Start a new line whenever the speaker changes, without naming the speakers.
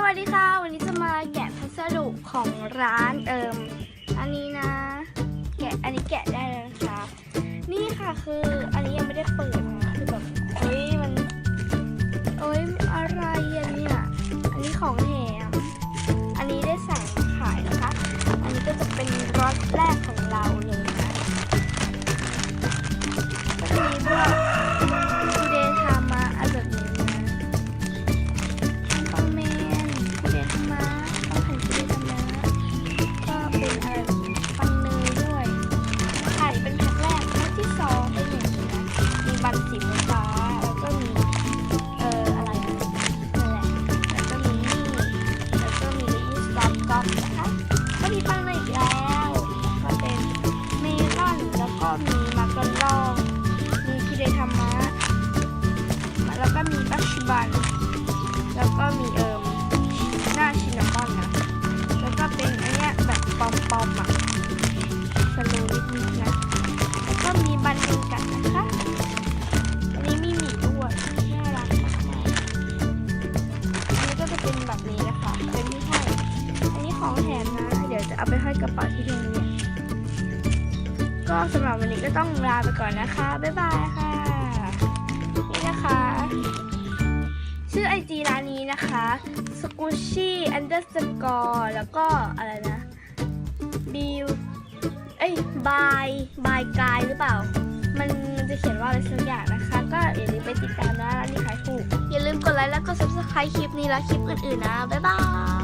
สวัสดีค่ะ วันนี้จะมาแกะพัสดุของร้านเอิมอันนี้นะ แกะอันนี้แกะได้แล้วนะคะ นี่ค่ะคืออันนี้ยังไม่ได้เปิดนะคือแบบเฮ้ยมันเอ้ยอะไรอะเนี่ยอันนี้ของแถมอันนี้ได้สั่งขายนะคะ อันนี้ก็จะเป็นรถแรกของเราเลย ก็มีมักกะลองมีคุณเรียนธรรมะแล้วก็มีบัชบัน แล้วก็มีเอิมหน้าชินามอนนะ แล้วก็เป็นอันเนี้ยแบบปอมๆอะสโลนิดนิดๆนะแล้วก็มีบันเดงกันนะคะอันนี้มีหมีด้วยน่ารักมากอันนี้ก็จะเป็นแบบนี้นะคะ เป็นที่ห้อยอันนี้ของแถมนะ เดี๋ยวจะเอาไปห้อยกระเป๋าที่โรงเรียน ก็สำหรับวันนี้ก็ต้องลาไปก่อนนะคะ บ๊ายบายค่ะ นี่นะคะ ชื่อไอจีร้านนี้นะคะ squishy underscore แล้วก็อะไรนะ bill เอ้ย by by guy หรือเปล่า มันมันจะเขียนว่าอะไรสักอย่างนะคะ ก็อย่าลืมไปติดตามนะร้านนี้ขายถูก อย่าลืมกดไลค์แล้วก็ subscribe คลิปนี้และคลิปอื่นๆนะ บ๊ายบาย